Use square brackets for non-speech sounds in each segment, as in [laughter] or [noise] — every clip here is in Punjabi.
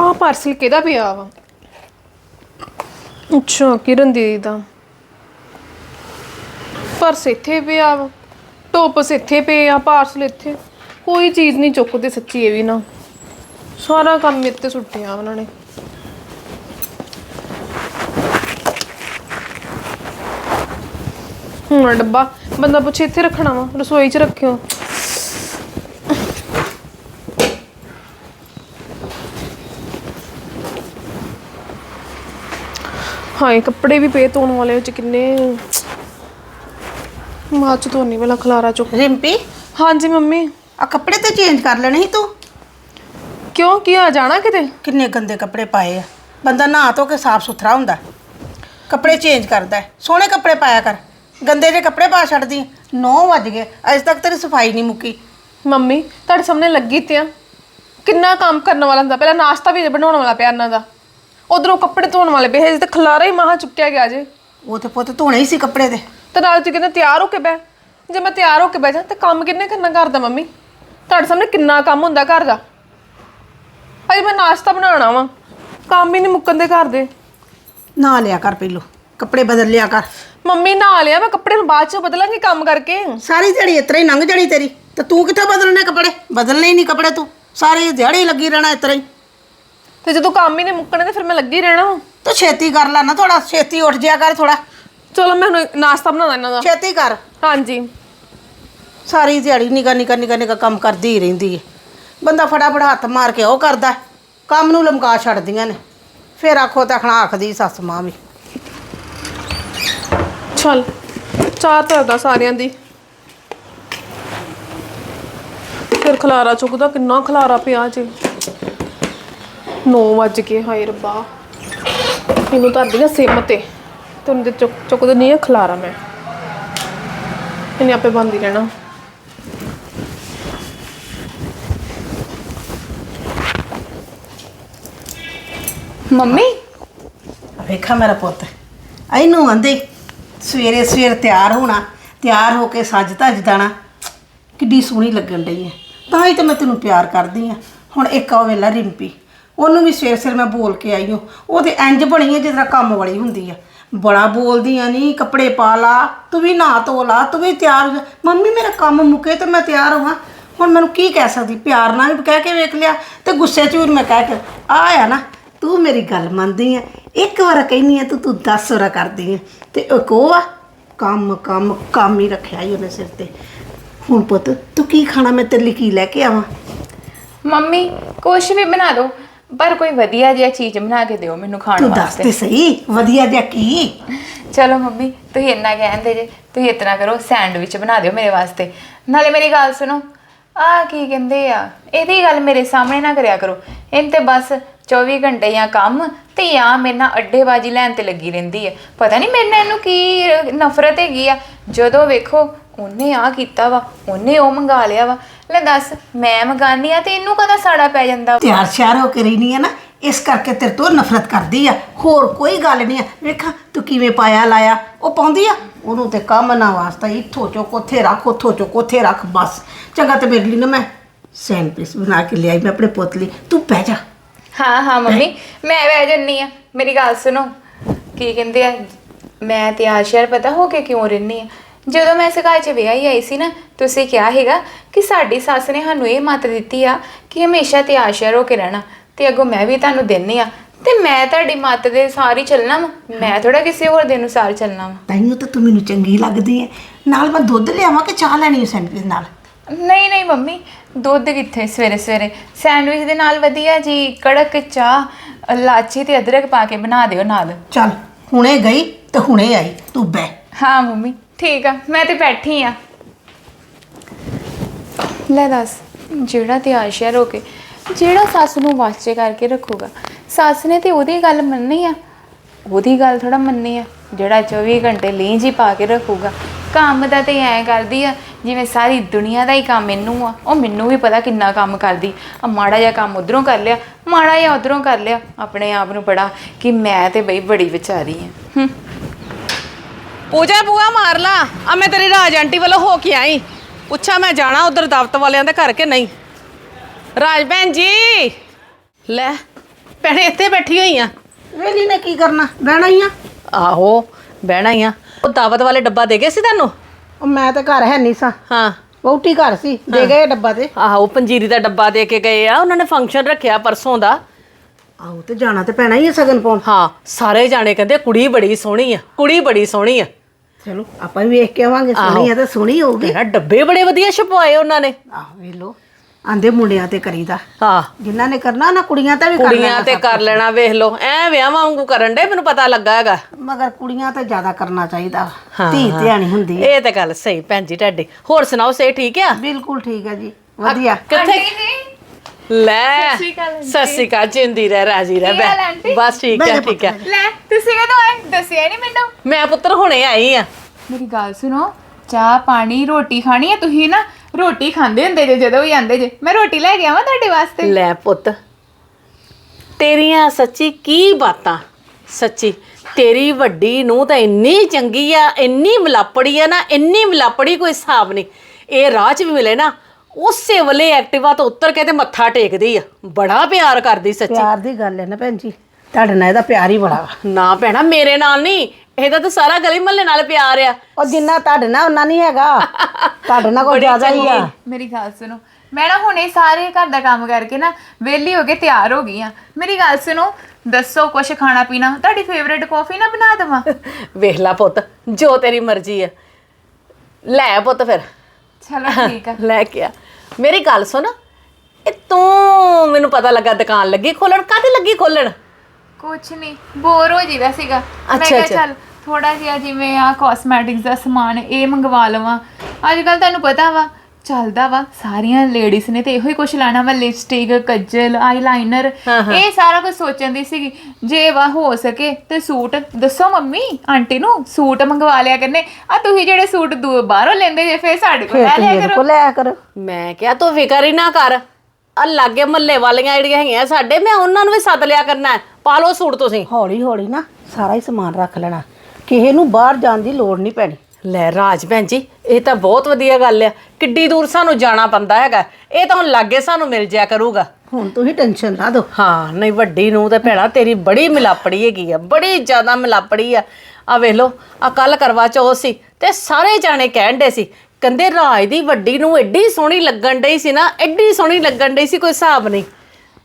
ਆਹ ਪਾਰਸਲ ਕਿਹਦਾ ਪਿਆ ਵਾ? ਅੱਛਾ ਕਿਰਨ ਦੀਦੀ ਦਾ। ਪਰਸ ਇੱਥੇ ਪਿਆ ਵਾ। ਟੋਪਸ ਇੱਥੇ ਪਏ ਆ ਪਾਰਸਲ ਇੱਥੇ। ਕੋਈ ਚੀਜ਼ ਨਹੀਂ ਚੁੱਕਦੇ ਸੱਚੀ ਇਹ ਵੀ ਨਾ। ਸਾਰਾ ਕੰਮ ਮੇਰੇ ਤੇ ਸੁੱਟਿਆ ਉਹਨਾਂ ਨੇ। ਹੁਣ ਡੱਬਾ ਬੰਦਾ ਪੁੱਛੇ ਇੱਥੇ ਰੱਖਣਾ ਵਾ ਰਸੋਈ 'ਚ ਰੱਖਿਓ। ਹਾਏ ਕੱਪੜੇ ਵੀ ਪਏ ਧੋਣ ਵਾਲੇ ਚ ਕਿੰਨੇ। ਮਾਂ ਚ ਧੋਣੀ ਵਾਲਾ ਖਲਾਰਾ ਚੁੱਕ। ਰਿੰਪੀ? ਹਾਂਜੀ ਮੰਮੀ। ਆ ਕੱਪੜੇ ਤੇ ਚੇਂਜ ਕਰ ਲੈਣੇ ਸੀ ਤੂੰ। ਕਿਉਂ? ਕੀ ਆ ਜਾਣਾ ਕਿਤੇ? ਕਿੰਨੇ ਗੰਦੇ ਕੱਪੜੇ ਪਾਏ ਆ। ਬੰਦਾ ਨਹਾ ਧੋ ਕੇ ਸਾਫ਼ ਸੁਥਰਾ ਹੁੰਦਾ। ਕੱਪੜੇ ਚੇਂਜ ਕਰਦਾ। ਹੈ। ਸੋਹਣੇ ਕੱਪੜੇ ਪਾਇਆ ਕਰ। ਗੰਦੇ ਜਿਹੇ ਕੱਪੜੇ ਪਾ ਛੱਡਦੀ 9 ਵੱਜ ਗਏ। ਅਜੇ ਤੱਕ ਤੇਰੀ ਸਫ਼ਾਈ ਨਹੀਂ ਮੁੱਕੀ। ਮੰਮੀ ਤੁਹਾਡੇ ਸਾਹਮਣੇ ਲੱਗੀ ਤੇ ਆ। ਕਿੰਨਾ ਕੰਮ ਕਰਨ ਵਾਲਾ ਹੁੰਦਾ। ਪਹਿਲਾਂ ਨਾਸ਼ਤਾ ਵੀ ਬਣਾਉਣ ਵਾਲਾ ਪਿਆ ਇਹਨਾਂ ਦਾ। ਉਧਰੋਂ ਕੱਪੜੇ ਧੋਣ ਵਾਲੇ ਪਏ ਹਜੇ ਤੇ ਖਲਾਰਾ ਹੀ ਮਹਾ ਚੁੱਕਿਆ ਗਿਆ ਜੇ। ਉਹ ਤੇ ਪੁੱਤ ਧੋਣੇ ਹੀ ਸੀ ਕੱਪੜੇ ਦੇ ਤੇ ਨਾਲ ਤੁਸੀਂ ਕਹਿੰਦੇ ਤਿਆਰ ਹੋ ਕੇ ਬਹਿ। ਜੇ ਮੈਂ ਤਿਆਰ ਹੋ ਕੇ ਬਹਿ ਜਾ ਤੇ ਕੰਮ ਕਿੰਨੇ ਕਰਨਾ ਘਰ ਦਾ ਮੰਮੀ? ਤੁਹਾਡੇ ਸਾਹਮਣੇ ਕਿੰਨਾ ਕੰਮ ਹੁੰਦਾ ਘਰ ਦਾ? ਅਜੇ ਮੈਂ ਨਾਸ਼ਤਾ ਬਣਾਉਣਾ ਵਾ। ਕੰਮ ਹੀ ਨਹੀਂ ਮੁੱਕਣ ਦੇ ਘਰ ਦੇ। ਨਹਾ ਲਿਆ ਕਰ ਪਹਿਲੋਂ ਕੱਪੜੇ ਬਦਲ ਲਿਆ ਕਰ। ਮੰਮੀ ਨਹਾ ਲਿਆ ਮੈਂ ਕੱਪੜੇ ਨੂੰ ਬਾਅਦ ਚ ਬਦਲਾਂਗੀ ਕੰਮ ਕਰਕੇ। ਸਾਰੀ ਦਿਹਾੜੀ ਇਤਰਾ ਹੀ ਲੰਘ ਜਾਣੀ ਤੇਰੀ ਤੇ ਤੂੰ ਕਿੱਥੇ ਬਦਲਣੇ ਕੱਪੜੇ? ਬਦਲਣੇ ਹੀ ਨਹੀਂ ਕੱਪੜੇ ਤੂੰ। ਸਾਰੀ ਦਿਹਾੜੀ ਲੱਗੀ ਰਹਿਣਾ ਇਤਰਾ ਹੀ। ਤੇ ਜਦੋਂ ਕੰਮ ਹੀ ਨਹੀਂ ਮੁੱਕਣੇ ਤੇ ਫਿਰ ਮੈਂ ਲੱਗੀ ਰਹਿਣਾ ਵਾ। ਤੂੰ ਛੇਤੀ ਕਰ ਲੈ ਨਾ ਥੋੜਾ ਛੇਤੀ ਉੱਠ ਜਿਆ ਕਰ ਥੋੜਾ ਚਲੋ ਮੈਂ ਹੁਣ ਨਾਸ਼ਤਾ ਬਣਾਉਣਾ ਇਹਨਾਂ ਦਾ। ਛੇਤੀ ਕਰ। ਹਾਂਜੀ। ਸਾਰੀ ਦਿਹਾੜੀ ਨਿਕਾ ਨਿਕਾ ਨਿਕਾ ਨਿਕਾ ਕੰਮ ਕਰਦੀ ਹੀ ਰਹਿੰਦੀ ਹੈ ਬੰਦਾ ਫਟਾਫਟ ਹੱਥ ਮਾਰ ਕੇ ਉਹ ਕਰਦਾ ਹੈ। ਕੰਮ ਨੂੰ ਲਮਕਾ ਛੱਡਦੀਆਂ ਨੇ। ਫਿਰ ਆਖੋ ਤਾਂ ਖਣਾ ਆਖਦੀ ਸੱਸ ਮਾਂ ਵੀ। ਚਲ ਚਾਹ ਧਰਦਾ ਸਾਰਿਆਂ ਦੀ। ਫਿਰ ਖਲਾਰਾ ਚੁੱਕਦਾ ਕਿੰਨਾ ਖਲਾਰਾ ਪਿਆ ਜੇ। 9 ਵੱਜ ਕੇ ਹਾਏ ਰੱਬਾ। ਇਹਨੂੰ ਧਰਦੀ ਨਾ ਸਿਮ ਤੇ। ਤੇ ਉਹਦੇ ਚੁੱਕ ਚੁੱਕਦੇ ਨਹੀਂ ਹੈ ਖਲਾਰਾ ਮੈਂ। ਇਹਨੇ ਆਪੇ ਬੰਦ ਹੀ ਰਹਿਣਾ। ਮੰਮੀ? ਵੇਖਾ ਮੇਰਾ ਪੁੱਤ। ਇਹਨੂੰ ਆਂਦੇ ਸਵੇਰੇ ਸਵੇਰ ਤਿਆਰ ਹੋਣਾ, ਤਿਆਰ ਹੋ ਕੇ ਸੱਜ ਧੱਜ ਜਾਣਾ ਕਿੱਡੀ ਸੋਹਣੀ ਲੱਗਣ ਡਈ ਹੈ ਤਾਂ ਹੀ ਤਾਂ ਮੈਂ ਤੈਨੂੰ ਪਿਆਰ ਕਰਦੀ ਆ। ਹੁਣ ਇੱਕ ਆ ਵੇਲਾ ਰਿੰਪੀ। ਉਹਨੂੰ ਵੀ ਸਵੇਰ ਸਵੇਰ ਮੈਂ ਬੋਲ ਕੇ ਆਈ ਹਾਂ। ਉਹ ਤੇ ਇੰਜ ਬਣੀ ਹੈ ਜਿਸ ਤਰ੍ਹਾਂ ਕੰਮ ਵਾਲੀ ਹੁੰਦੀ ਆ। ਬੜਾ ਬੋਲਦੀ ਆ ਨਹੀਂ ਕੱਪੜੇ ਪਾ ਲਾ, ਤੂੰ ਵੀ ਨਹਾ ਧੋ ਲਾ, ਤੂੰ ਵੀ ਤਿਆਰ ਹੋ ਜਾ। ਮੰਮੀ, ਮੇਰਾ ਕੰਮ ਮੁੱਕੇ ਤੇ ਮੈਂ ਤਿਆਰ ਹੋਵਾਂ। ਹੁਣ ਮੈਨੂੰ ਕੀ ਕਹਿ ਸਕਦੀ? ਪਿਆਰ ਨਾਲ ਵੀ ਕਹਿ ਕੇ ਵੇਖ ਲਿਆ ਤੇ ਗੁੱਸੇ 'ਚ ਵੀ ਮੈਂ ਕਹਿ ਕੇ ਆ ਆ ਨਾ, ਤੂੰ ਮੇਰੀ ਗੱਲ ਮੰਨਦੀ ਆ। ਇੱਕ ਵਾਰ ਕਹਿੰਦੀ ਆ, ਤੂੰ ਤੂੰ 10 ਵਾਰ ਕਰਦੀ ਆ। ਤੇ ਉਹ ਆ, ਕੰਮ ਕੰਮ ਕੰਮ ਹੀ ਰੱਖਿਆ ਹੀ ਉਹਨੇ ਸਿਰ ਤੇ। ਹੁਣ ਪੁੱਤ, ਤੂੰ ਕੀ ਖਾਣਾ? ਮੈਂ ਤੇਰੇ ਲਈ ਕੀ ਲੈ ਕੇ ਆਵਾਂ? ਮੰਮੀ, ਕੁਛ ਵੀ ਬਣਾ ਦਿਓ ਪਰ ਕੋਈ ਵਧੀਆ ਜਿਹਾ ਚੀਜ਼ ਬਣਾ ਕੇ ਦਿਓ ਮੈਨੂੰ ਖਾਣ ਤੂੰ ਦੱਸ ਵਾਸਤੇ। ਤੇ ਸਹੀ ਵਧੀਆ ਜਿਹਾ ਕੀ? ਚਲੋ ਮੰਮੀ ਤੁਸੀਂ ਇੰਨਾ ਕਹਿੰਦੇ ਜੇ ਤੁਸੀਂ ਇਤਨਾ ਕਰੋ ਸੈਂਡਵਿਚ ਬਣਾ ਦਿਓ ਮੇਰੇ ਵਾਸਤੇ। ਨਾਲੇ ਮੇਰੀ ਗੱਲ ਸੁਣੋ ਆ ਕੀ ਕਹਿੰਦੇ ਆ ਇਹਦੀ ਗੱਲ ਮੇਰੇ ਸਾਹਮਣੇ ਨਾ ਕਰਿਆ ਕਰੋ। ਇਹਨ ਤੇ ਬਸ 24 ਘੰਟੇ ਜਾਂ ਕੰਮ ਤੇ ਜਾਂ ਮੇਰੇ ਨਾਲ ਅੱਡੇਬਾਜੀ ਲੈਣ ਤੇ ਲੱਗੀ ਰਹਿੰਦੀ ਹੈ ਪਤਾ ਨਹੀਂ ਮੇਰੇ ਨਾਲ ਇਹਨੂੰ ਕੀ ਨਫ਼ਰਤ ਹੈਗੀ ਆ। ਜਦੋਂ ਵੇਖੋ ਉਹਨੇ ਆ ਕੀਤਾ ਵਾ ਉਹਨੇ ਉਹ ਮੰਗਾ ਲਿਆ ਵਾ। ਲੈ ਦੱਸ ਮੈਂ ਮੰਗਾਨੀ ਆ ਤੇ ਇਹਨੂੰ ਕਦਾ ਸਾੜਾ ਪੈ ਜਾਂਦਾ? ਤਿਆਰ ਸ਼ਿਆਰ ਹੋ ਕੇ ਰਹਿਨੀ ਆ ਨਾ ਇਸ ਕਰਕੇ ਤੇਰੇ ਤੋਂ ਨਫ਼ਰਤ ਕਰਦੀ ਆ। ਹੋਰ ਕੋਈ ਗੱਲ ਨਹੀਂ ਆ। ਵੇਖਾਂ ਤੂੰ ਕਿਵੇਂ ਪਾਇਆ ਲਾਇਆ? ਉਹ ਪਾਉਂਦੀ ਆ? ਉਹਨੂੰ ਤੇ ਕੰਮ ਨਾ ਵਾਸਤਾ ਇੱਥੋਂ ਚੁੱਕ ਉੱਥੇ ਰੱਖ ਉੱਥੋਂ ਚੁੱਕ ਉੱਥੇ ਰੱਖ ਬਸ। ਚੰਗਾ ਤੇ ਮੇਰੇ ਲਈ ਨਾ ਮੈਂ ਸੈਂਡਵਿਚ ਬਣਾ ਕੇ ਲਿਆਈ ਮੈਂ ਆਪਣੇ ਪੁੱਤ ਲਈ। ਤੂੰ ਬਹਿ ਜਾ। ਹਾਂ ਹਾਂ ਮੰਮੀ। ਮੈਂ ਬਹਿ ਜੰਨੀ ਆ। ਮੇਰੀ ਗੱਲ ਸੁਣੋ। ਕੀ ਕਹਿੰਦੇ ਆ? ਮੈਂ ਤੇ ਆਸ਼ਰ ਪਤਾ ਹੋ ਕੇ ਕਿਉਂ ਰਹਿਨੀ ਆ? ਜਦੋਂ ਮੈਂ ਇਸ ਘਰ 'ਚ ਵਿਆਹੀ ਆਈ ਸੀ ਨਾ ਤੁਸੀਂ ਕਿਹਾ ਹੈਗਾ ਕਿ ਸਾਡੀ ਸੱਸ ਨੇ ਸਾਨੂੰ ਇਹ ਮੱਤ ਦਿੱਤੀ ਆ ਕਿ ਹਮੇਸ਼ਾ ਤੇ ਆਸ਼ਰ ਹੋ ਕੇ ਰਹਿਣਾ ਤੇ ਅੱਗੋਂ ਮੈਂ ਵੀ ਤੁਹਾਨੂੰ ਦਿੰਨੀ ਆ ਤੇ ਮੈਂ ਤੁਹਾਡੀ ਮੱਤ ਦੇ ਸਾਰੀ ਚੱਲਣਾ ਵਾ। ਮੈਂ ਥੋੜਾ ਕਿਸੇ ਹੋਰ ਦੇ ਅਨੁਸਾਰ ਚੱਲਣਾ ਵਾ। ਤਾਈਓ ਤਾਂ ਤੂੰ ਮੈਨੂੰ ਚੰਗੀ ਲੱਗਦੀ ਹੈ ਨਾਲ ਮੈਂ ਦੁੱਧ ਲਿਆਵਾਂ ਕਿ ਚਾਹ ਲੈਣੀ ਹੈ ਸੈਂਡਵਿਚ ਨਾਲ? ਨਹੀਂ ਨਹੀਂ ਮੰਮੀ ਦੁੱਧ ਕਿੱਥੇ ਸਵੇਰੇ ਸਵੇਰੇ? ਸੈਂਡਵਿਚ ਦੇ ਨਾਲ ਵਧੀਆ ਜੀ ਕੜਕ ਚਾਹ ਲਾਚੀ ਤੇ ਅਦਰਕ ਪਾ ਕੇ ਬਣਾ ਦਿਓ ਨਾਲ। ਚੱਲ ਹੁਣੇ ਗਈ ਤੇ ਹੁਣੇ ਆਈ। ਤੂੰ ਬਹਿ। ਹਾਂ ਮੰਮੀ। ਠੀਕ ਆ, ਮੈਂ ਤੇ ਬੈਠੀ ਆ। ਲੈ ਦੱਸ, ਜਿਹੜਾ ਤੇ ਆਸ਼ਿਆ ਰੋ ਕੇ, ਜਿਹੜਾ ਸੱਸ ਨੂੰ ਵਾਸਤੇ ਕਰਕੇ ਰੱਖੂਗਾ, ਸੱਸ ਨੇ ਤੇ ਉਹਦੀ ਗੱਲ ਮੰਨਣੀ ਆ। ਉਹਦੀ ਗੱਲ ਥੋੜਾ ਮੰਨਣੀ ਆ, ਜਿਹੜਾ 24 ਘੰਟੇ ਲੀਂਜ ਹੀ ਪਾ ਕੇ ਰੱਖੂਗਾ। ਕੰਮ ਦਾ ਤੇ ਐਂ ਕਰਦੀ ਆ, ਜਿਵੇਂ ਸਾਰੀ ਦੁਨੀਆ ਦਾ ਹੀ ਕੰਮ ਮੈਨੂੰ ਆ। ਉਹ ਮੈਨੂੰ ਵੀ ਪਤਾ ਕਿੰਨਾ ਕੰਮ ਕਰਦੀ। ਆ ਮਾੜਾ ਜਿਹਾ ਕੰਮ ਉਧਰੋਂ ਕਰ ਲਿਆ, ਮਾੜਾ ਜਿਹਾ ਉਧਰੋਂ ਕਰ ਲਿਆ। ਆਪਣੇ ਆਪ ਨੂੰ ਬੜਾ ਕਿ ਮੈਂ ਤੇ ਬਈ ਬੜੀ ਵਿਚਾਰੀ ਆ। ਹੂੰ। ਪੂਜਾ ਬੂਆ ਮਾਰ ਲਾ। ਆ ਮੈਂ ਤੇਰੀ ਰਾਜ ਆਂਟੀ ਵੱਲੋਂ ਹੋ ਕੇ ਆਈ। ਪੁੱਛਾਂ ਮੈਂ ਜਾਣਾ ਉਧਰ ਦਫ਼ਤਰ ਵਾਲਿਆਂ ਦੇ ਘਰ ਕਿ ਨਹੀਂ? ਰਾਜ ਭੈਣ ਜੀ। ਲੈ ਭੈਣੇ ਇੱਥੇ ਬੈਠੀ ਹੋਈ ਆ। ਵੇਲੀ ਨੇ ਕੀ ਕਰਨਾ? ਬਹਿਣਾ ਹੀ ਆ। ਆਹੋ ਬਹਿਣਾ ਹੀ ਆ। ਉਹ ਦਾਵਤ ਵਾਲੇ ਡੱਬਾ ਦੇ ਗਏ ਸੀ ਤੁਹਾਨੂੰ? ਉਹ ਮੈਂ ਤਾਂ ਘਰ ਹੈ ਨਹੀਂ ਸਾਂ। ਹਾਂ। ਵਹੁਟੀ ਘਰ ਸੀ ਦੇ ਗਏ ਡੱਬਾ ਤੇ। ਆਹੋ ਪੰਜੀਰੀ ਦਾ ਡੱਬਾ ਦੇ ਕੇ ਗਏ ਆ। ਉਹਨਾਂ ਨੇ ਫੰਕਸ਼ਨ ਰੱਖਿਆ ਪਰਸੋਂ ਦਾ। ਆਹੋ ਤੇ ਜਾਣਾ ਤੇ ਪੈਣਾ ਹੀ ਆ ਸਗਨ ਪਾਉਣ। ਹਾਂ ਸਾਰੇ ਜਾਣੇ ਕਹਿੰਦੇ ਕੁੜੀ ਬੜੀ ਸੋਹਣੀ ਆ ਕੁੜੀ ਬੜੀ ਸੋਹਣੀ ਆ। ਚਲੋ ਆਪਾਂ ਵੀ ਵੇਖ ਕੇ ਆਵਾਂਗੇ ਸੋਹਣੀ ਆ ਤਾਂ ਸੋਹਣੀ ਹੋਊਗੀ। ਮੇਰਾ ਡੱਬੇ ਬੜੇ ਵਧੀਆ ਛਪਵਾਏ ਉਹਨਾਂ ਨੇ। ਆਹ ਵੇਖ ਲੋ ਆਂਦੇ ਮੁੰਡਿਆਂ ਤੇ ਕਰੀਦਾ। ਹਾਂ। ਜਿਨ੍ਹਾਂ ਨੇ ਕਰਨਾ ਨਾ ਕੁੜੀਆਂ ਤੇ ਵੀ ਕਰ ਕੁੜੀਆਂ ਲੈਣਾ ਤੇ ਕਰ ਲੈਣਾ ਵੇਖ ਲਓ ਐ ਵਿਆਹਾਂ ਵਾਂਗੂ ਕਰਨ ਡੇ ਮੈਨੂੰ ਪਤਾ ਲੱਗਾ ਹੈਗਾ। ਮਗਰ ਕੁੜੀਆਂ ਤੇ ਜ਼ਿਆਦਾ ਕਰਨਾ ਚਾਹੀਦਾ। ਧੀ ਧਿਆਣੀ ਹੁੰਦੀ ਹੈ। ਇਹ ਤਾਂ ਗੱਲ ਸਹੀ ਭੈਣ ਜੀ ਤੁਹਾਡੀ। ਹੋਰ ਸੁਣਾਓ ਸੇ ਠੀਕ ਆ? ਬਿਲਕੁਲ ਠੀਕ ਹੈ ਜੀ ਵਧੀਆ। ਕਿੱਥੇ ਲੈ ਸਤਿ ਸ਼੍ਰੀ ਅਕਾਲ ਆਂਟੀ। ਸਤਿ ਸ਼੍ਰੀ ਅਕਾਲ ਜਿੰਦੀ ਰਹਿ ਰਾਜੀ ਰਹਿ ਕੀ ਹਾਲ ਬੈ ਆਂਟੀ? ਬਸ ਠੀਕ ਹੈ ਠੀਕ ਹੈ। ਲੈ ਤੁਸੀਂ ਕਦੋਂ ਆਏ? ਦੱਸਿਆ ਨਹੀਂ ਮੈਨੂੰ। ਮੈਂ ਪੁੱਤਰ ਹੁਣੇ ਆਈ ਆ। ਮੇਰੀ ਗੱਲ ਸੁਣੋ ਚਾਹ ਪਾਣੀ ਰੋਟੀ ਖਾਣੀ ਹੈ ਤੁਸੀਂ ਨਾ ਰੋਟੀ ਖਾਂਦੇ ਹੁੰਦੇ ਜੇ ਜਦੋਂ ਵੀ ਆਂਦੇ ਜੇ। ਮੈਂ ਰੋਟੀ ਲੈ ਕੇ ਆਵਾਂ ਤੁਹਾਡੇ ਵਾਸਤੇ? ਲੈ ਪੁੱਤ ਤੇਰੀਆਂ ਸੱਚੀ ਕੀ ਬਾਤਾਂ? ਸੱਚੀ ਤੇਰੀ ਵੱਡੀ ਨੂੰ ਤਾਂ ਇੰਨੀ ਚੰਗੀ ਆ ਇੰਨੀ ਮਿਲਾਪੜੀ ਆ ਨਾ ਇੰਨੀ ਮਿਲਾਪੜੀ ਕੋਈ ਹਿਸਾਬ ਨਹੀਂ। ਇਹ ਰਾਹ 'ਚ ਵੀ ਮਿਲੇ ਨਾ ਉਸੇ ਵੇਲੇ ਐਕਟਿਵਾ ਤੋਂ ਉੱਤਰ ਕੇ ਤੇ ਮੱਥਾ ਟੇਕਦੀ ਆ। ਬੜਾ ਪਿਆਰ ਕਰਦੀ ਸੱਚੀ। ਪਿਆਰ ਦੀ ਗੱਲ ਹੈ ਨਾ ਭੈਣ ਜੀ। ਤੁਹਾਡੇ ਨਾਲ ਇਹਦਾ ਪਿਆਰ ਹੀ ਬੜਾ ਵਾ। ਨਾ ਭੈਣਾ ਮੇਰੇ ਨਾਲ ਨਹੀਂ। ਇਹਦਾ ਤਾਂ ਸਾਰਾ ਗਲੀ ਮਹੱਲੇ ਨਾਲ ਪਿਆਰ ਆ। ਉਹ ਜਿੰਨਾ ਤੁਹਾਡੇ ਨਾਲ ਉਹਨਾਂ ਨਹੀਂ ਹੈਗਾ। ਤੁਹਾਡੇ ਨਾਲ ਕੋਈ ਜ਼ਿਆਦਾ ਹੀ ਆ। ਮੇਰੀ ਗੱਲ ਸੁਣੋ। ਮੈਂ ਨਾ ਹੁਣੇ ਸਾਰੇ ਘਰ ਦਾ ਕੰਮ ਕਰਕੇ ਨਾ ਵਿਹਲੀ ਹੋ ਕੇ ਤਿਆਰ ਹੋ ਗਈ ਆ। ਮੇਰੀ ਗੱਲ ਸੁਣੋ ਦੱਸੋ ਕੁਛ ਖਾਣਾ ਪੀਣਾ? ਤੁਹਾਡੀ ਫੇਵਰੇਟ ਕਾਫੀ ਨਾ ਬਣਾ ਦੇਵਾਂ? [laughs] ਵੇਖ ਲੈ ਪੁੱਤ ਜੋ ਤੇਰੀ ਮਰਜ਼ੀ ਆ। ਲੈ ਪੁੱਤ ਫਿਰ। ਚਲੋ ਠੀਕ ਆ। ਲੈ ਕੇ ਆ। ਮੇਰੀ ਗੱਲ ਸੁਣ। ਇਹ ਤੂੰ ਮੈਨੂੰ ਪਤਾ ਲੱਗਾ ਦੁਕਾਨ ਲੱਗੀ ਖੋਲਣ। ਕਾਹਦੀ ਲੱਗੀ ਖੋਲਣ? ਕੁਛ ਨਹੀਂ ਬੋਰ ਹੋ ਜੀਦਾ ਸੀਗਾ। ਮੈਂ ਅੱਛਾ, ਕਿਹਾ ਅੱਛਾ। ਚੱਲ ਥੋੜਾ ਜਿਹਾ ਜਿਵੇਂ ਆ ਕਾਸਮੈਟਿਕਸ ਦਾ ਸਮਾਨ ਇਹ ਮੰਗਵਾ ਲਵਾਂ। ਅੱਜ ਕੱਲ ਤੁਹਾਨੂੰ ਪਤਾ ਵਾ ਚੱਲਦਾ ਵਾ। ਸਾਰੀਆਂ ਲੇਡੀਜ਼ ਨੇ ਤੇ ਇਹੋ ਹੀ ਕੁਝ ਲੈਣਾ ਵਾ ਲਿਪਸਟਿਕ ਕੱਜਲ ਆਈਲਾਈਨਰ ਇਹ ਸਾਰਾ ਕੁਝ ਸੋਚਣ ਦੀ ਸੀਗੀ। ਜੇ ਵਾ ਹੋ ਸਕੇ ਤੇ ਸੂਟ ਦੱਸੋ ਮੰਮੀ ਆਂਟੀ ਨੂੰ ਸੂਟ ਮੰਗਵਾ ਲਿਆ ਕਰਨੇ। ਆ ਤੁਸੀਂ ਜਿਹੜੇ ਸੂਟ ਦੂ ਬਾਹਰੋਂ ਲੈਂਦੇ ਜੇ ਫੇਰ ਸਾਡੇ ਕੋਲ ਫੇਰ ਲੈ ਤੁਸੀਂ ਲਿਆ ਕਰੋ। ਕੋਲ ਲਿਆ ਕਰੋ। ਮੈਂ ਕਿਹਾ ਤੂੰ ਫਿਕਰ ਹੀ ਨਾ ਕਰ। ਆ ਲਾਗੇ ਮੱਲੇ ਵਾਲੀਆਂ ਜਿਹੜੀਆਂ ਹੈਗੀਆਂ ਸਾਡੇ ਮੈਂ ਉਹਨਾਂ ਨੂੰ ਵੀ ਸੱਦ ਲਿਆ ਕਰਨਾ ਹੈ। ਪਾ ਲਓ ਸੂਟ ਤੁਸੀਂ। ਹੌਲੀ ਹੌਲੀ ਨਾ ਸਾਰਾ ਹੀ ਸਮਾਨ ਰੱਖ ਲੈਣਾ। ਕਿਸੇ ਨੂੰ ਬਾਹਰ ਜਾਣ ਦੀ ਲੋੜ ਨਹੀਂ ਪੈਣੀ। ਲੈ ਰਾਜ ਭੈਣ ਜੀ ਇਹ ਤਾਂ ਬਹੁਤ ਵਧੀਆ ਗੱਲ ਆ। ਕਿੱਡੀ ਦੂਰ ਸਾਨੂੰ ਜਾਣਾ ਪੈਂਦਾ ਹੈਗਾ। ਇਹ ਤਾਂ ਹੁਣ ਲਾਗੇ ਸਾਨੂੰ ਮਿਲ ਜਾਇਆ ਕਰੂਗਾ। ਹੁਣ ਤੁਸੀਂ ਟੈਨਸ਼ਨ ਨਾ ਦਿਓ ਹਾਂ ਨਹੀਂ ਵੱਡੀ ਨੂੰ ਤੇ ਭੈਣਾ ਤੇਰੀ ਬੜੀ ਮਿਲਾਪੜੀ ਹੈਗੀ ਆ ਬੜੀ ਜ਼ਿਆਦਾ ਮਿਲਾਪੜੀ ਆ। ਆ ਵੇਖ ਲੋ ਆ ਕੱਲ ਕਰਵਾ ਚੌਥ ਸੀ ਤੇ ਸਾਰੇ ਜਾਣੇ ਕਹਿਣ ਦੇ ਸੀ ਕਹਿੰਦੇ ਰਾਜ ਦੀ ਵੱਡੀ ਨੂੰ ਐਡੀ ਸੋਹਣੀ ਲੱਗਣ ਡਈ ਸੀ ਨਾ ਐਡੀ ਸੋਹਣੀ ਲੱਗਣ ਡਈ ਸੀ ਕੋਈ ਹਿਸਾਬ ਨਹੀਂ।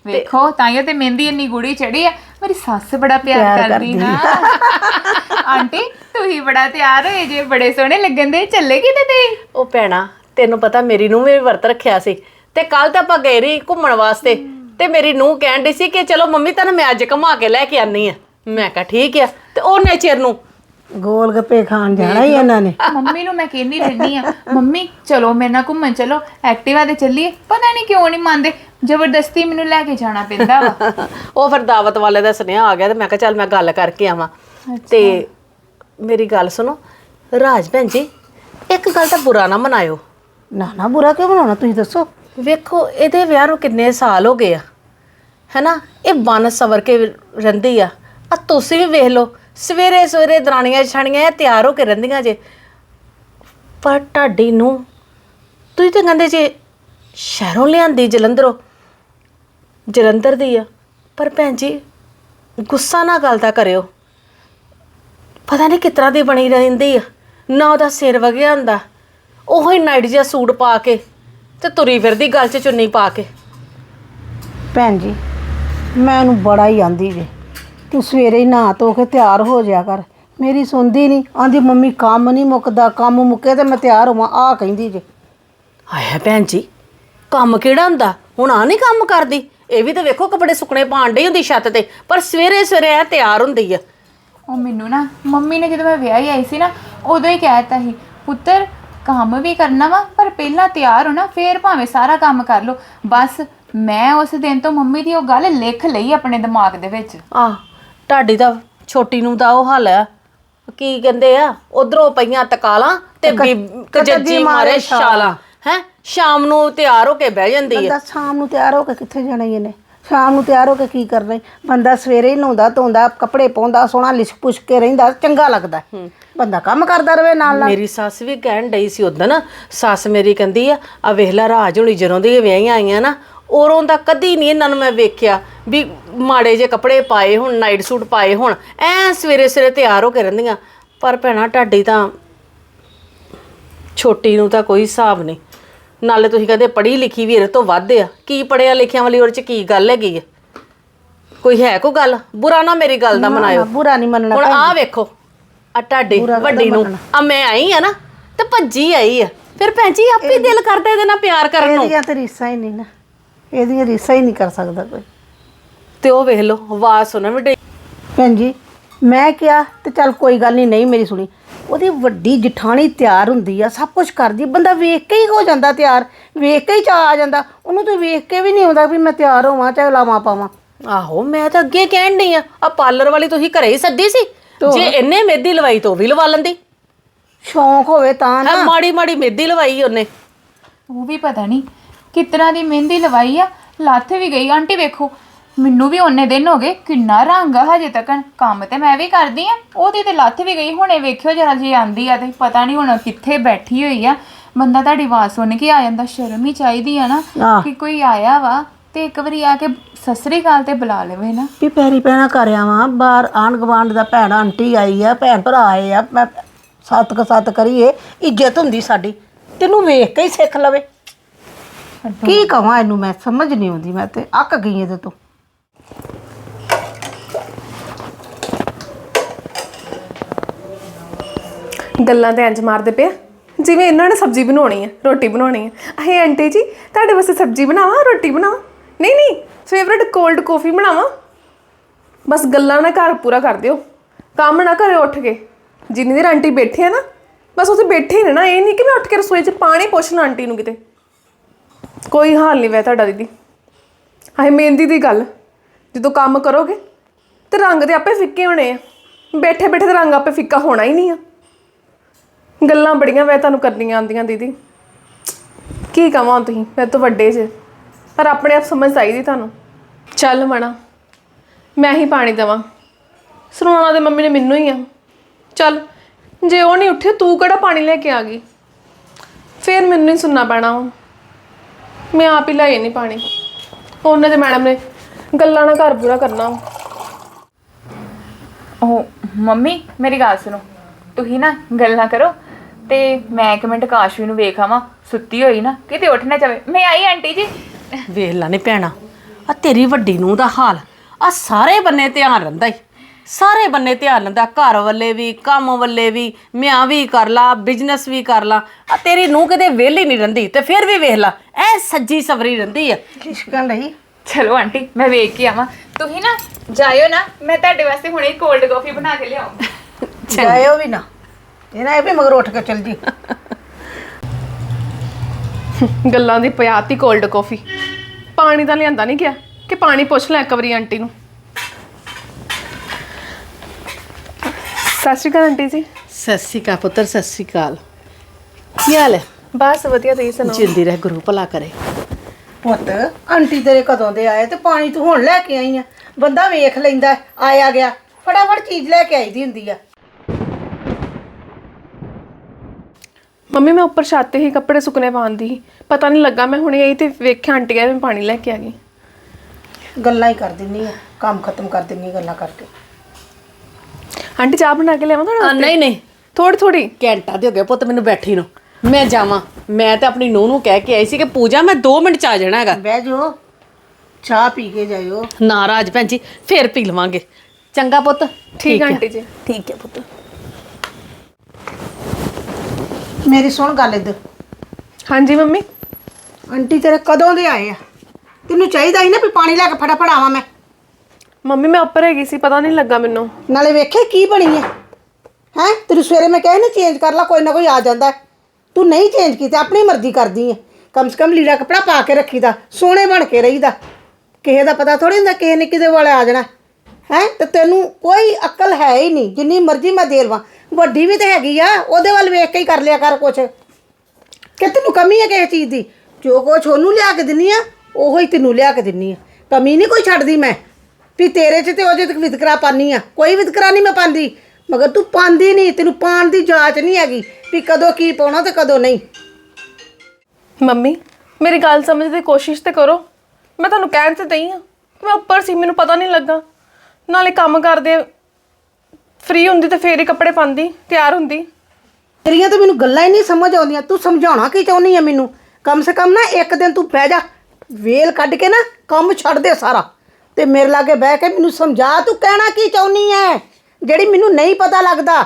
ਵੇਖੋ ਤਾਈਓ ਤੇ ਮਹਿੰਦੀ ਇੰਨੀ ਗੂੜੀ ਚੜੀ ਆ ਮੇਰੀ ਸੱਸ ਬੜਾ ਪਿਆਰ ਕਰਦੀ ਨਾ। ਆਂਟੀ ਤੁਸੀਂ ਬੜਾ ਤਿਆਰ ਹੋਏ ਜੇ ਬੜੇ ਸੋਹਣੇ ਲੱਗਣ ਦੇ ਚੱਲੇ ਕਿਤੇ ਤੇ? ਉਹ ਭੈਣਾ ਤੈਨੂੰ ਪਤਾ ਮੇਰੀ ਨੂੰ ਵੀ ਵਰਤ ਰੱਖਿਆ ਸੀ ਤੇ ਕੱਲ ਤਾਂ ਆਪਾਂ ਗਏ ਰਹੀ ਘੁੰਮਣ ਵਾਸਤੇ ਤੇ ਮੇਰੀ ਨੂੰ ਕਹਿਣ ਡਈ ਸੀ ਕਿ ਚਲੋ ਮੰਮੀ ਤੈਨੂੰ ਮੈਂ ਅੱਜ ਘੁਮਾ ਕੇ ਲੈ ਕੇ ਆਨੀ ਆ। ਮੈਂ ਕਿਹਾ ਠੀਕ ਆ ਤੇ ਉਹਨੇ ਚਿਰ ਨੂੰ ਗੋਲ ਗੱਪੇ ਖਾਣ ਜਾਣਾ ਹੀ ਇਹਨਾਂ ਨੇ। ਮੰਮੀ ਨੂੰ ਮੈਂ ਕਹਿੰਦੀ ਰਹਿੰਦੀ ਆ ਮੰਮੀ ਚਲੋ ਮੇਰੇ ਨਾਲ ਘੁੰਮਣ ਚਲੋ ਐਕਟਿਵਾ ਤੇ ਚੱਲੀਏ। ਪਤਾ ਨਹੀਂ ਕਿਉਂ ਨਹੀਂ ਮੰਨਦੇ ਜ਼ਬਰਦਸਤੀ ਮੈਨੂੰ ਲੈ ਕੇ ਜਾਣਾ ਪੈਂਦਾ ਵਾ। [laughs] ਉਹ ਫਿਰ ਦਾਵਤ ਵਾਲੇ ਦਾ ਸੁਨੇਹਾ ਆ ਗਿਆ ਤੇ ਮੈਂ ਕਿਹਾ ਚੱਲ ਮੈਂ ਗੱਲ ਕਰਕੇ ਆਵਾਂ। ਤੇ ਮੇਰੀ ਗੱਲ ਸੁਣੋ ਰਾਜ ਭੈਣ ਜੀ ਇੱਕ ਗੱਲ ਤਾਂ ਬੁਰਾ ਨਾ ਮਨਾਇਓ। ਨਾ ਨਾ ਬੁਰਾ ਕਿਉਂ ਬਣਾਉਣਾ ਤੁਸੀਂ ਦੱਸੋ। ਵੇਖੋ ਇਹਦੇ ਵਿਆਹ ਨੂੰ ਕਿੰਨੇ ਸਾਲ ਹੋ ਗਏ ਆ। ਹੈਨਾ? ਇਹ ਬਨ ਸਵਰ ਕੇ ਰਹਿੰਦੀ ਆ। ਆ ਤੁਸੀਂ ਵੀ ਵੇਖ ਲਓ ਸਵੇਰੇ ਸਵੇਰੇ ਦਰਾਣੀਆਂ ਛਾਣੀਆਂ ਇਹ ਤਿਆਰ ਹੋ ਕੇ ਰਹਿੰਦੀਆਂ ਜੇ। ਪਰ ਤੁਹਾਡੀ ਨੂੰ ਤੁਸੀਂ ਤਾਂ ਕਹਿੰਦੇ ਜੇ ਸ਼ਹਿਰੋਂ ਲਿਆਂਦੀ ਜਲੰਧਰੋਂ। ਜਲੰਧਰ ਦੀ ਆ। ਪਰ ਭੈਣ ਜੀ, ਗੁੱਸਾ ਨਾ ਗੱਲ ਤਾਂ ਕਰਿਓ। ਪਤਾ ਨਹੀਂ ਕਿਸ ਤਰ੍ਹਾਂ ਦੀ ਬਣੀ ਰਹਿੰਦੀ ਆ। ਨਾ ਉਹਦਾ ਸਿਰ ਵਗਿਆ ਹੁੰਦਾ। ਉਹ ਹੀ ਨਾਈਟ ਜਿਹਾ ਸੂਟ ਪਾ ਕੇ ਤੇ ਤੁਰੀ ਫਿਰਦੀ ਗੱਲ 'ਚ ਚੁੰਨੀ ਪਾ ਕੇ। ਭੈਣ ਜੀ, ਮੈਂ ਉਹਨੂੰ ਬੜਾ ਹੀ ਆਂਦੀ ਜੇ। ਤੂੰ ਸਵੇਰੇ ਹੀ ਨਹਾ ਧੋ ਕੇ ਤਿਆਰ ਹੋ ਜਾਇਆ ਕਰ। ਮੇਰੀ ਸੁਣਦੀ ਨਹੀਂ ਆਂਦੀ ਮੰਮੀ ਕੰਮ ਨਹੀਂ ਮੁੱਕਦਾ ਕੰਮ ਮੁੱਕੇ ਤੇ ਮੈਂ ਤਿਆਰ ਹੋਵਾਂ। ਆ ਕਹਿੰਦੀ ਜੇ। ਆਇਆ ਭੈਣ ਜੀ ਕੰਮ ਕਿਹੜਾ ਹੁੰਦਾ? ਹੁਣ ਆ ਨਹੀਂ ਕੰਮ ਕਰਦੀ? ਇਹ ਵੀ ਤਾਂ ਵੇਖੋ ਕੱਪੜੇ ਸੁੱਕਣੇ ਪਾਣ ਡਈ ਹੁੰਦੀ ਛੱਤ ਤੇ ਪਰ ਸਵੇਰੇ ਸਵੇਰੇ ਐ ਤਿਆਰ ਹੁੰਦੀ ਆ। ਉਹ ਮੈਨੂੰ ਨਾ ਮੰਮੀ ਨੇ ਜਦੋਂ ਮੈਂ ਵਿਆਹੀ ਆਈ ਸੀ ਨਾ ਉਦੋਂ ਹੀ ਕਹਿਤਾ ਸੀ ਪੁੱਤਰ ਕੰਮ ਵੀ ਕਰਨਾ ਵਾ ਪਰ ਪਹਿਲਾਂ ਤਿਆਰ ਹੋ ਨਾ ਫੇਰ ਭਾਵੇਂ ਸਾਰਾ ਕੰਮ ਕਰ ਲਓ। ਬਸ ਮੈਂ ਉਸ ਦਿਨ ਤੋਂ ਮੰਮੀ ਦੀ ਉਹ ਗੱਲ ਲਿਖ ਲਈ ਆਪਣੇ ਦਿਮਾਗ ਦੇ ਵਿੱਚ। ਆ ਤੁਹਾਡੀ ਤਾਂ ਛੋਟੀ ਨੂੰ ਤਾਂ ਉਹ ਹਾਲ ਆ ਕੀ ਕਹਿੰਦੇ ਆ? ਉਧਰੋਂ ਪਈਆਂ ਤਕਾਲਾਂ ਤੇ ਕਜੱਜੀ ਮਾਰੇ ਛਾਲਾਂ। ਹੈ? ਸ਼ਾਮ ਨੂੰ ਤਿਆਰ ਹੋ ਕੇ ਬਹਿ ਜਾਂਦੀ ਆ ਬੰਦਾ ਸ਼ਾਮ ਨੂੰ ਤਿਆਰ ਹੋ ਕੇ ਕਿੱਥੇ ਜਾਣਾ ਈ ਇਹਨੇ? ਸ਼ਾਮ ਨੂੰ ਤਿਆਰ ਹੋ ਕੇ ਕੀ ਕਰਨਾ ਈ? ਬੰਦਾ ਸਵੇਰੇ ਹੀ ਨਹਾਉਂਦਾ ਧੋਂਦਾ ਕੱਪੜੇ ਪਾਉਂਦਾ ਸੋਹਣਾ ਲਿਸ਼ਕ ਪੁਸ਼ਕ ਕੇ ਰਹਿੰਦਾ ਚੰਗਾ ਲੱਗਦਾ। ਬੰਦਾ ਕੰਮ ਕਰਦਾ ਰਵੇ ਨਾਲ ਨਾਲ। ਮੇਰੀ ਸੱਸ ਵੀ ਕਹਿਣ ਡਈ ਸੀ ਉਦੋਂ ਨਾ ਸੱਸ ਮੇਰੀ ਕਹਿੰਦੀ ਆ ਆ ਵੇਖ ਲੈ ਰਾਜ ਹੁਣੀ ਜਦੋਂ ਦੀ ਵਿਆਹੀਆਂ ਆਈਆਂ ਨਾ ਔਰੋਂ ਦਾ ਕਦੀ ਨਹੀਂ ਇਹਨਾਂ ਨੂੰ ਮੈਂ ਵੇਖਿਆ ਵੀ ਮਾੜੇ ਜੇ ਕੱਪੜੇ ਪਾਏ ਹੁਣ ਨਾਈਟ ਸੂਟ ਪਾਏ ਹੁਣ ਐ ਸਵੇਰੇ ਸਵੇਰੇ ਤਿਆਰ ਹੋ ਕੇ ਰਹਿੰਦੀਆਂ। ਪਰ ਭੈਣਾ ਢਾਡੀ ਤਾਂ ਛੋਟੀ ਨੂੰ ਤਾਂ ਕੋਈ ਹਿਸਾਬ ਨਹੀਂ। ਨਾਲੇ ਤੁਸੀਂ ਕਹਿੰਦੇ ਪੜ੍ਹੀ ਲਿਖੀ ਵੀ ਇਹਦੇ ਤੋਂ ਵੱਧ ਆ। ਕੀ ਪੜਿਆ ਲਿਖਿਆ ਵਾਲੀ ਉਹਦੇ ਚ ਕੀ ਗੱਲ ਹੈਗੀ ਹੈ ਕੋਈ ਹੈ ਕੋਈ ਗੱਲ? ਬੁਰਾ ਨਾ ਮੇਰੀ ਗੱਲ ਦਾ ਮਨਾਇਓ। ਬੁਰਾ ਨਹੀਂ ਮੰਨਣਾ ਹੁਣ ਆਹ ਵੇਖੋ ਆ ਤੁਹਾਡੀ ਵੱਡੀ ਨੂੰ। ਆ ਮੈਂ ਆਈ ਆ ਨਾ ਤੇ ਭੱਜੀ ਆਈ ਆ। ਫਿਰ ਭੈਣ ਜੀ ਆਪੇ ਦਿਲ ਕਰਦਾ ਇਹਦੇ ਨਾਲ ਪਿਆਰ ਕਰਨ ਨੂੰ। ਇਹਦੀਆਂ ਤੇ ਰੀਸਾਂ ਹੀ ਨਹੀਂ ਨਾ। ਇਹਦੀਆਂ ਰੀਸਾਂ ਹੀ ਨਹੀਂ ਕਰ ਸਕਦਾ ਕੋਈ। ਤੇ ਉਹ ਵੇਖ ਲਓ ਆਵਾਜ਼ ਸੁਣਨ ਵੀ ਭੈਣ ਜੀ ਮੈਂ ਕਿਹਾ ਤੇ ਚੱਲ ਕੋਈ ਗੱਲ ਨਹੀਂ ਨਹੀਂ ਮੇਰੀ ਸੁਣੀ। ਉਹਦੀ ਵੱਡੀ ਜਠਾਣੀ ਤਿਆਰ ਹੁੰਦੀ ਆ ਸਭ ਕੁਝ ਕਰਦੀ ਆ, ਬੰਦਾ ਵੇਖ ਕੇ ਹੀ ਹੋ ਜਾਂਦਾ ਤਿਆਰ ਵੇਖ ਕੇ ਹੀ ਚਾ ਆ ਜਾਂਦਾ। ਉਹਨੂੰ ਤਾਂ ਵੇਖ ਕੇ ਵੀ ਨਹੀਂ ਆਉਂਦਾ ਵੀ ਮੈਂ ਤਿਆਰ ਹੋਵਾਂ ਚਾਹੇ ਲਾਵਾਂ ਪਾਵਾਂ। ਆਹੋ ਮੈਂ ਤਾਂ ਅੱਗੇ ਕਹਿਣ ਡਈ ਆ ਆ ਪਾਰਲਰ ਵਾਲੀ ਤੁਸੀਂ ਘਰੇ ਹੀ ਸੱਦੀ ਸੀ? ਜੇ ਇੰਨੇ ਮਹਿੰਦੀ ਲਵਾਈ ਤਾਂ ਉਹ ਵੀ ਲਵਾ ਲੈਂਦੀ। ਸ਼ੌਂਕ ਹੋਵੇ ਤਾਂ ਨਾ। ਮਾੜੀ ਮਾੜੀ ਮਹਿੰਦੀ ਲਵਾਈ ਉਹਨੇ। ਉਹ ਵੀ ਪਤਾ ਨਹੀਂ ਕਿਤਨਾ ਦੀ ਮਹਿੰਦੀ ਲਵਾਈ ਆ ਲੱਥ ਵੀ ਗਈ। ਆਂਟੀ ਵੇਖੋ ਮੈਨੂੰ ਵੀ ਉਹਨੇ ਦਿਨ ਹੋ ਗਏ ਕਿੰਨਾ ਰੰਗ ਆ ਹਜੇ ਤੱਕ। ਕੰਮ ਤੇ ਮੈਂ ਵੀ ਕਰਦੀ ਆ ਉਹਦੀ ਤੇ ਲੱਥ ਵੀ ਗਈ। ਹੁਣੇ ਵੇਖਿਓ ਜਰਾ ਜੇ ਆਂਦੀ ਆ ਤੇ ਪਤਾ ਨਹੀਂ ਹੁਣ ਕਿੱਥੇ ਬੈਠੀ ਹੋਈ ਆ। ਬੰਦਾ ਤੁਹਾਡੀ ਆਵਾਜ਼ ਸੁਣ ਕੇ ਆ ਜਾਂਦਾ ਸ਼ਰਮ ਹੀ ਚਾਹੀਦੀ ਆ ਨਾ ਆਹ। ਕਿ ਕੋਈ ਆਇਆ ਵਾ ਤੇ ਇੱਕ ਵਾਰੀ ਆ ਕੇ ਸਸਰੀ ਕਾਲ ਤੇ ਬੁਲਾ ਲਵੇ ਨਾ। ਵੀ ਪੈਰੀ ਪੈਣਾ ਕਰ ਆਵਾਂ ਬਾਹਰ ਆਂਢ ਗੁਆਂਢ ਦਾ ਭੈਣ ਆਂਟੀ ਆਈ ਆ ਭੈਣ ਭਰਾ ਆਏ ਆ ਮੈਂ ਸੱਤ ਕ ਸੱਤ ਕਰੀਏ ਇੱਜ਼ਤ ਹੁੰਦੀ ਸਾਡੀ ਤੈਨੂੰ ਵੇਖ ਕੇ ਹੀ ਸਿੱਖ ਲਵੇ। ਕੀ ਕਹਾਂ ਇਹਨੂੰ ਮੈਂ, ਸਮਝ ਨਹੀਂ ਆਉਂਦੀ ਮੈਂ ਤੇ, ਅੱਕ ਗਈ ਇਹਦੇ ਤੋਂ। ਗੱਲਾਂ ਤੇ ਇੰਜ ਮਾਰਦੇ ਪਿਆ ਜਿਵੇਂ ਇਹਨਾਂ ਨੇ ਸਬਜ਼ੀ ਬਣਾਉਣੀ ਹੈ ਰੋਟੀ ਬਣਾਉਣੀ ਹੈ ਅਹੇ ਆਂਟੀ ਜੀ, ਤੁਹਾਡੇ ਵਾਸਤੇ ਸਬਜ਼ੀ ਬਣਾਵਾਂ, ਰੋਟੀ ਬਣਾਵਾਂ? ਨਹੀਂ ਨਹੀਂ ਫੇਵਰਟ ਕੋਲਡ ਕਾਫੀ ਬਣਾਵਾਂ। ਬਸ ਗੱਲਾਂ ਨਾ ਘਰ ਪੂਰਾ ਕਰ ਦਿਓ। ਕੰਮ ਨਾ ਕਰੇ ਉੱਠ ਕੇ। ਜਿੰਨੀ ਦੇਰ ਆਂਟੀ ਬੈਠੀ ਹੈ ਨਾ, ਬਸ ਉੱਥੇ ਬੈਠੇ ਹੀ ਰਹਿਣਾ। ਇਹ ਨਹੀਂ ਕਿ ਮੈਂ ਉੱਠ ਕੇ ਰਸੋਈ 'ਚ ਪਾਣੀ ਪੁੱਛਣਾ ਆਂਟੀ ਨੂੰ ਕਿਤੇ। ਕੋਈ ਹਾਲ ਨਹੀਂ ਵੈ ਤੁਹਾਡਾ ਦੀਦੀ। ਹਾਏ ਮਹਿੰਦੀ ਦੀ ਗੱਲ, ਜਦੋਂ ਕੰਮ ਕਰੋਗੇ, ਤੇ ਰੰਗ ਦੇ ਆਪੇ ਫਿੱਕੇ ਹੋਣੇ ਆ। ਬੈਠੇ ਬੈਠੇ ਤੇ ਰੰਗ ਆਪੇ ਫਿੱਕਾ ਹੋਣਾ ਹੀ ਨਹੀਂ ਆ। ਗੱਲਾਂ ਬੜੀਆਂ ਵੈ ਤੁਹਾਨੂੰ ਕਰਨੀਆਂ ਆਉਂਦੀਆਂ ਦੀਦੀ। ਕੀ ਕਹਾਂ ਤੁਸੀਂ, ਮੈਂ ਤਾਂ ਵੱਡੇ ਜੇ, ਪਰ ਆਪਣੇ ਆਪ ਸਮਝ ਆਈਦੀ ਤੁਹਾਨੂੰ। ਚੱਲ ਮਣਾ, ਮੈਂ ਹੀ ਪਾਣੀ ਦੇਵਾਂ। ਸੁਣਾਉਣਾ ਤੇ ਮੰਮੀ ਨੇ ਮੈਨੂੰ ਹੀ ਆ। ਚੱਲ, ਜੇ ਉਹ ਨਹੀਂ ਉੱਠੇ, ਤੂੰ ਕਿਹੜਾ ਪਾਣੀ ਲੈ ਕੇ ਆ ਗਈ? ਫੇਰ ਮੈਨੂੰ ਹੀ ਸੁਣਨਾ ਪੈਣਾ ਵਾ। ਮੈਂ ਆਪ ਹੀ ਲਾਏ ਨਹੀਂ ਪਾਣੀ। ਉਹਨੇ ਤੇ ਮੈਡਮ ਨੇ ਗੱਲਾਂ ਨਾਲ ਘਰ ਪੂਰਾ ਕਰਨਾ। ਉਹ ਮੰਮੀ ਮੇਰੀ ਗੱਲ ਸੁਣੋ। ਤੁਸੀਂ ਨਾ ਗੱਲਾਂ ਕਰੋ ਤੇ ਮੈਂ ਇੱਕ ਮਿੰਟ ਕਾਸ਼ਵੀ ਨੂੰ ਵੇਖ ਆਵਾਂ। ਸੁੱਤੀ ਹੋਈ ਨਾ ਕਿਤੇ ਉੱਠ ਨਾ ਜਾਵੇ। ਮੈਂ ਆਈ ਆਂਟੀ ਜੀ। ਵੇਖ ਲਾ ਨੀ ਭੈਣਾ ਆ ਤੇਰੀ ਵੱਡੀ ਨੂੰ ਦਾ ਹਾਲ ਆ ਸਾਰੇ ਬੰਨੇ ਧਿਆਨ ਰਹਿੰਦਾ ਈ। ਸਾਰੇ ਬੰਨੇ ਧਿਆਨ ਰਹਿੰਦਾ ਘਰ ਵੱਲੇ ਵੀ ਕੰਮ ਵੱਲੇ ਵੀ ਮਿਆਂ ਵੀ ਕਰ ਲਾ ਬਿਜ਼ਨਸ ਵੀ ਕਰ ਲਾ। ਆ ਤੇਰੀ ਨੂੰ ਕਿਤੇ ਵਿਹਲੀ ਨਹੀਂ ਰਹਿੰਦੀ ਤੇ ਫਿਰ ਵੀ ਵੇਖ ਲਾ ਐ ਸੱਜੀ ਸਵਰੀ ਰਹਿੰਦੀ ਆ। ਖਿਸ਼ਕਣ ਲਈ। ਚਲੋ ਆਂਟੀ ਮੈਂ ਵੇਖ ਕੇ ਆਵਾਂ। ਤੁਸੀਂ ਨਾ ਜਾਇਓ ਨਾ ਮੈਂ ਤੁਹਾਡੇ ਵਾਸਤੇ ਹੁਣੇ ਕੋਲਡ ਕਾਫੀ ਬਣਾ ਕੇ ਲਿਆਉਂ ਜਾਇਓ ਵੀ ਨਾ। ਇਹ ਨਾ ਇਹ ਵੀ ਮਗਰ ਉੱਠ ਕੇ ਚੱਲ ਜੀ। ਗੱਲਾਂ ਦੀ ਪਿਆਤੀ ਕੋਲਡ ਕਾਫੀ ਪਾਣੀ ਤਾਂ ਲਿਆਂਦਾ ਨਹੀਂ ਗਿਆ ਕਿ ਪਾਣੀ ਪੁੱਛ ਲੈ ਇੱਕ ਵਾਰੀ ਆਂਟੀ ਨੂੰ। ਸਤਿ ਸ਼੍ਰੀ ਅਕਾਲ ਆਂਟੀ ਜੀ। ਸਤਿ ਸ਼੍ਰੀ ਅਕਾਲ ਪੁੱਤਰ ਸਤਿ ਸ਼੍ਰੀ ਅਕਾਲ। ਕੀ ਹਾਲ ਹੈ? ਬਸ ਵਧੀਆ ਤੁਸੀਂ ਸੁਣਾਓ? ਜਿੰਦੀ ਰਹਿ ਗੁਰੂ ਭਲਾ ਕਰੇ। ਪੁੱਤ ਆਂਟੀ ਤੇਰੇ ਕਦੋਂ ਦੇ ਆਏ ਤੇ ਪਾਣੀ ਤੂੰ ਹੁਣ ਲੈ ਕੇ ਆਈ ਆ। ਬੰਦਾ ਵੇਖ ਲੈਂਦਾ ਆਇਆ ਗਿਆ। ਫਟਾਫਟ ਚੀਜ਼ ਲੈ ਕੇ ਆਈਦੀ ਹੁੰਦੀ ਆ। ਮੰਮੀ ਮੈਂ ਉੱਪਰ ਛੱਤ ਤੇ ਹੀ ਕੱਪੜੇ ਸੁੱਕਣੇ ਪਾਉਂਦੀ ਸੀ। ਪਤਾ ਨਹੀਂ ਲੱਗਾ ਮੈਂ ਹੁਣੇ ਆਈ ਤੇ ਵੇਖਿਆ ਆਂਟੀ ਆਏ ਮੈਂ ਪਾਣੀ ਲੈ ਕੇ ਆ ਗਈ। ਗੱਲਾਂ ਹੀ ਕਰ ਦਿੰਨੀ ਆ ਕੰਮ ਖਤਮ ਕਰ ਦਿੰਨੀ ਆ ਗੱਲਾਂ ਕਰਕੇ। ਆਂਟੀ ਚਾਹ ਬਣਾ ਕੇ ਲਿਆਵਾਂ ਤੁਹਾਡੇ ਨਹੀਂ ਨਹੀਂ। ਥੋੜੀ ਥੋੜੀ ਘੰਟਾ ਦੇ ਹੋ ਗਿਆ ਪੁੱਤ ਮੈਨੂੰ ਬੈਠੀ ਨੂੰ। ਮੈਂ ਜਾਵਾਂ। ਮੈਂ ਤਾਂ ਆਪਣੀ ਨੂੰਹ ਨੂੰ ਕਹਿ ਕੇ ਆਈ ਸੀ ਕਿ ਪੂਜਾ ਮੈਂ 2 ਮਿੰਟ ਚ ਆ ਜਾਣਾ ਹੈਗਾ। ਬਹਿ ਜਾਓ। ਚਾਹ ਪੀ ਕੇ ਜਾਇਓ। ਨਾਰਾਜ਼ ਭੈਣ ਜੀ ਫੇਰ ਪੀ ਲਵਾਂਗੇ। ਚੰਗਾ ਪੁੱਤ। ਠੀਕ ਹੈ। ਆਂਟੀ ਜੀ। ਠੀਕ ਹੈ ਪੁੱਤ। ਮੇਰੀ ਸੁਣ ਗੱਲ ਇੱਧਰ। ਹਾਂਜੀ ਮੰਮੀ? ਆਂਟੀ ਤੇਰੇ ਕਦੋਂ ਦੇ ਆਏ ਆ? ਤੈਨੂੰ ਚਾਹੀਦਾ ਸੀ ਨਾ ਵੀ ਪਾਣੀ ਲੈ ਕੇ ਫਟਾਫਟ ਆਵਾਂ ਮੈਂ। ਮੰਮੀ, ਮੈਂ ਉੱਪਰ ਹੈਗੀ ਸੀ, ਪਤਾ ਨਹੀਂ ਲੱਗਾ ਮੈਨੂੰ। ਨਾਲੇ ਵੇਖੇ ਕੀ ਬਣੀ ਹੈ ਹੈ? ਤੈਨੂੰ ਸਵੇਰੇ ਮੈਂ ਕਹਿ ਨਹੀਂ ਚੇਂਜ ਕਰ ਲਾ, ਕੋਈ ਨਾ ਕੋਈ ਆ ਜਾਂਦਾ ਹੈ। ਤੂੰ ਨਹੀਂ ਚੇਂਜ ਕੀਤਾ, ਆਪਣੀ ਮਰਜ਼ੀ ਕਰਦੀ ਹੈ ਕਮ ਸੇ ਕਮ ਲੀੜਾ ਕਪੜਾ ਪਾ ਕੇ ਰੱਖੀਦਾ, ਸੋਹਣੇ ਬਣ ਕੇ ਰਹੀਦਾ। ਕਿਸੇ ਦਾ ਪਤਾ ਥੋੜੀ ਹੁੰਦਾ, ਕਿਸੇ ਨੇ ਕਿਤੇ ਵਾਲੇ ਆ ਜਾਣਾ। ਹੈ? ਤੇ ਤੈਨੂੰ ਕੋਈ ਅਕਲ ਹੈ ਹੀ ਨਹੀਂ, ਜਿੰਨੀ ਮਰਜ਼ੀ ਮੈਂ ਦੇ ਲਵਾਂ ਵੱਡੀ ਵੀ ਤੇ ਹੈਗੀ ਆ, ਉਹਦੇ ਵੱਲ ਵੇਖ ਕੇ ਹੀ ਕਰ ਲਿਆ ਕਰ ਕੁਛ। ਕਿ ਤੈਨੂੰ ਕਮੀ ਹੈ ਕਿਸੇ ਚੀਜ਼ ਦੀ? ਜੋ ਕੁਛ ਉਹਨੂੰ ਲਿਆ ਕੇ ਦਿੰਨੀ ਆ, ਉਹੋ ਹੀ ਤੈਨੂੰ ਲਿਆ ਕੇ ਦਿੰਨੀ ਆ। ਕਮੀ ਨਹੀਂ ਕੋਈ ਛੱਡਦੀ ਮੈਂ। ਵੀ ਤੇਰੇ 'ਚ ਤੇ ਉਹਦੇ 'ਚ ਵਿਤਕਰਾ ਪਾਨੀ ਆ। ਕੋਈ ਵਿਤਕਰਾ ਨਹੀਂ ਮੈਂ ਪਾਉਂਦੀ ਮਗਰ ਤੂੰ ਪਾਉਂਦੀ ਨਹੀਂ ਤੈਨੂੰ ਪਾਉਣ ਦੀ ਜਾਂਚ ਨਹੀਂ ਹੈਗੀ ਵੀ ਕਦੋਂ ਕੀ ਪਾਉਣਾ ਤੇ ਕਦੋਂ ਨਹੀਂ। ਮੰਮੀ ਮੇਰੀ ਗੱਲ ਸਮਝਣ ਦੀ ਕੋਸ਼ਿਸ਼ ਤੇ ਕਰੋ। ਮੈਂ ਤੁਹਾਨੂੰ ਕਹਿਣ ਤੇ ਦਈ ਆ ਮੈਂ ਉੱਪਰ ਸੀ ਮੈਨੂੰ ਪਤਾ ਨਹੀਂ ਲੱਗਾ। ਨਾਲੇ ਕੰਮ ਕਰਦੇ ਫ੍ਰੀ ਹੁੰਦੀ ਤੇ ਫੇਰ ਹੀ ਕੱਪੜੇ ਪਾਉਂਦੀ ਤਿਆਰ ਹੁੰਦੀ। ਤੇਰੀਆਂ ਤਾਂ ਮੈਨੂੰ ਗੱਲਾਂ ਹੀ ਨਹੀਂ ਸਮਝ ਆਉਂਦੀਆਂ। ਤੂੰ ਸਮਝਾਉਣਾ ਕੀ ਚਾਹੁੰਦੀ ਆ ਮੈਨੂੰ? ਕਮ ਸੇ ਕਮ ਨਾ ਇੱਕ ਦਿਨ ਤੂੰ ਬਹਿ ਜਾ। ਵੇਲ ਕੱਢ ਕੇ ਨਾ ਕੰਮ ਛੱਡ ਦੇ ਸਾਰਾ। ਤੇ ਮੇਰੇ ਲਾਗੇ ਬਹਿ ਕੇ ਮੈਨੂੰ ਸਮਝਾ, ਤੂੰ ਕਹਿਣਾ ਕੀ ਚਾਹੁੰਦੀ ਐ? ਜਿਹੜੀ ਮੈਨੂੰ ਨਹੀਂ ਪਤਾ ਲੱਗਦਾ।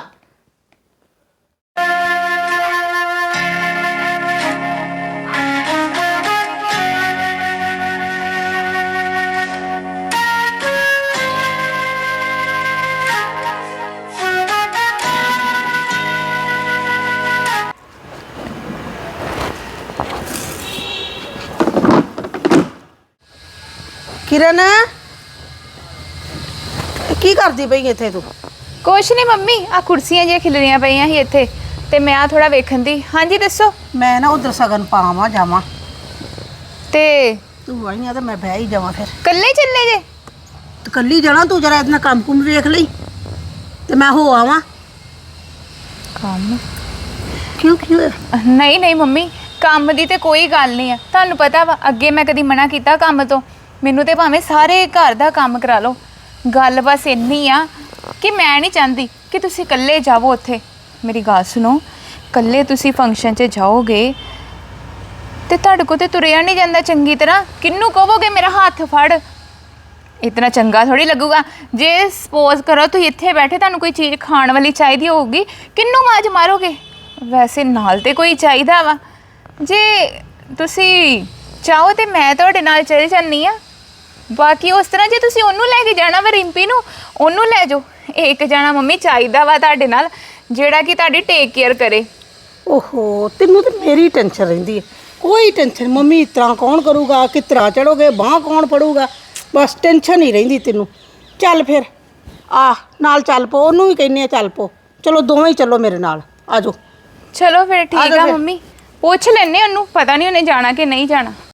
ਕਿਰਨ? ਕੀ ਕਰਦੀ ਪਈ ਇੱਥੇ ਤੂੰ? ਕੁਛ ਨਹੀਂ ਮੰਮੀ ਆ ਕੁਰਸੀਆਂ ਜਿਹੀਆਂ ਖਿਲਰੀਆਂ ਪਈਆਂ ਸੀ ਇੱਥੇ ਤੇ ਮੈਂ ਆ ਥੋੜਾ ਵੇਖਣ ਦੀ। ਹਾਂਜੀ ਦੱਸੋ। ਮੈਂ ਨਾ ਉਧਰ ਸਗਨ ਪਾਵਾਂ ਜਾਵਾਂ। ਤੇ ਤੂੰ ਆਈਆਂ ਤਾਂ ਮੈਂ ਬਹਿ ਹੀ ਜਾਵਾਂ ਫਿਰ। ਕੱਲੇ ਚੱਲੇ ਜੇ? ਤੂੰ ਕੱਲੀ ਜਾਣਾ ਤੂੰ ਜਰਾ ਨਾਲ ਕੰਮ ਕੁਮ ਵੇਖ ਲਈ ਤੇ ਮੈਂ ਹੋ ਆਵਾਂ। ਕੰਮ? ਕਿਉਂ ਕੀ ਹੋਇਆ? ਨਹੀਂ ਨਹੀਂ ਮੰਮੀ ਕੰਮ ਦੀ ਤੇ ਕੋਈ ਗੱਲ ਨਹੀਂ ਆ। ਤੁਹਾਨੂੰ ਪਤਾ ਵਾ ਅੱਗੇ ਮੈਂ ਕਦੀ ਮਨਾ ਕੀਤਾ ਕੰਮ ਤੋਂ। ਮੈਨੂੰ ਤੇ ਭਾਵੇਂ ਸਾਰੇ ਘਰ ਦਾ ਕੰਮ ਕਰਾ ਲਓ। ਗੱਲ ਬਸ ਇੰਨੀ ਆ ਕਿ ਮੈਂ ਨਹੀਂ ਚਾਹੁੰਦੀ ਕਿ ਤੁਸੀਂ ਇਕੱਲੇ ਜਾਵੋ ਉੱਥੇ। ਮੇਰੀ ਗੱਲ ਸੁਣੋ, ਇਕੱਲੇ ਤੁਸੀਂ ਫੰਕਸ਼ਨ 'ਚ ਜਾਓਗੇ ਤੇ ਤੁਹਾਡੇ ਕੋਲ ਤੇ ਤੁਰਿਆ ਨਹੀਂ ਜਾਂਦਾ ਚੰਗੀ ਤਰ੍ਹਾਂ। ਕਿੰਨੂੰ ਕਹੋਗੇ ਮੇਰਾ ਹੱਥ ਫੜ? ਇਤਨਾ ਚੰਗਾ ਥੋੜੀ ਲੱਗੂਗਾ। ਜੇ ਸਪੋਜ਼ ਕਰੋ ਤੁਸੀਂ ਇੱਥੇ ਬੈਠੇ ਤੁਹਾਨੂੰ ਕੋਈ ਚੀਜ਼ ਖਾਣ ਵਾਲੀ ਚਾਹੀਦੀ ਹੋਊਗੀ ਕਿੰਨੂੰ ਮਾਜ ਮਾਰੋਗੇ? ਵੈਸੇ ਨਾਲ ਤੇ ਕੋਈ ਚਾਹੀਦਾ ਵਾ। ਜੇ ਤੁਸੀਂ ਚਾਹੋ ਤੇ ਮੈਂ ਤੁਹਾਡੇ ਨਾਲ ਚੱਲ ਜਾਂਦੀ ਆ। ਬਾਕੀ ਉਸ ਤਰ੍ਹਾਂ ਜੇ ਤੁਸੀਂ ਉਹਨੂੰ ਲੈ ਕੇ ਜਾਣਾ ਵਾ ਰਿੰਪੀ ਨੂੰ ਉਹਨੂੰ ਲੈ ਜਾਓ। ਇੱਕ ਜਾਣਾ ਮੰਮੀ ਚਾਹੀਦਾ ਵਾ ਤੁਹਾਡੇ ਨਾਲ ਜਿਹੜਾ ਕਿ ਤੁਹਾਡੀ ਟੇਕ ਕੇਅਰ ਕਰੇ। ਓਹੋ ਤੈਨੂੰ ਤੇ ਮੇਰੀ ਟੈਨਸ਼ਨ ਰਹਿੰਦੀ ਹੈ। ਕੋਈ ਟੈਨਸ਼ਨ ਮੰਮੀ ਇਸ ਤਰ੍ਹਾਂ ਕੌਣ ਕਰੂਗਾ? ਕਿਸ ਤਰ੍ਹਾਂ ਚੜੋਗੇ ਬਾਹ ਕੌਣ ਫੜੂਗਾ? ਬਸ ਟੈਨਸ਼ਨ ਹੀ ਰਹਿੰਦੀ ਤੈਨੂੰ। ਚੱਲ ਫਿਰ। ਆ ਨਾਲ ਚੱਲ ਪੋ। ਉਹਨੂੰ ਵੀ ਕਹਿੰਨੇ ਆ ਚੱਲ ਪੋ। ਚਲੋ ਦੋਵੇਂ ਹੀ ਚੱਲੋ ਮੇਰੇ ਨਾਲ। ਆਜੋ ਚਲੋ ਫਿਰ ਠੀਕ ਆ। ਮੰਮੀ। ਪੁੱਛ ਲੈਨੇ ਉਹਨੂੰ। ਪਤਾ ਨਹੀਂ ਉਹਨੇ ਜਾਣਾ ਕਿ ਨਹੀਂ ਜਾਣਾ।